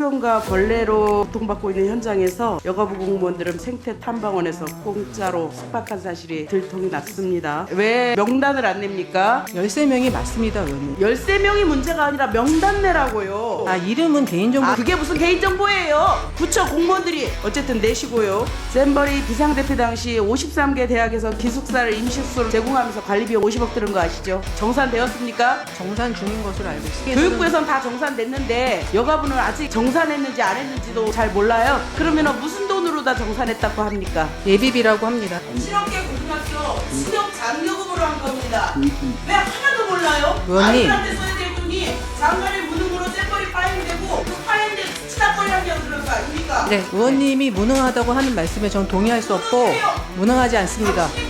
소변과 벌레로 고통받고 있는 현장에서 여가부 공무원들은 생태 탐방원에서 공짜로 숙박한 사실이 들통이 났습니다. 왜 명단을 안 냅니까? 13명이 맞습니다, 의원님. 13명이 문제가 아니라 명단 내라고요. 아, 이름은 개인정보 아, 그게 무슨 개인정보예요? 부처 공무원들이 어쨌든 내시고요. 샘버리 비상대피 당시 53개 대학에서 기숙사를 임시숙소로 제공하면서 관리비용 50억 들은 거 아시죠? 정산되었습니까? 정산 중인 것으로 알고 있습니다. 교육부에선 다 정산됐는데 여가부는 아직 정 산했는지 안 했는지도 잘 몰라요. 그러면 무슨 돈으로 다 정산했다고 합니까? 예비비라고 합니다. 실업계 고등학교 신용 장려금으로 한 겁니다. 왜 하나도 몰라요? 의원님. 아이들한테 써야 될 돈이 장관의 무능으로 잼버리 파행되고 그 파행된 치다거리 하냐고 그런 거 아닙니까? 네, 의원님이 무능하다고 하는 말씀에 전 동의할 수 없고 무능하지 않습니다. 당신이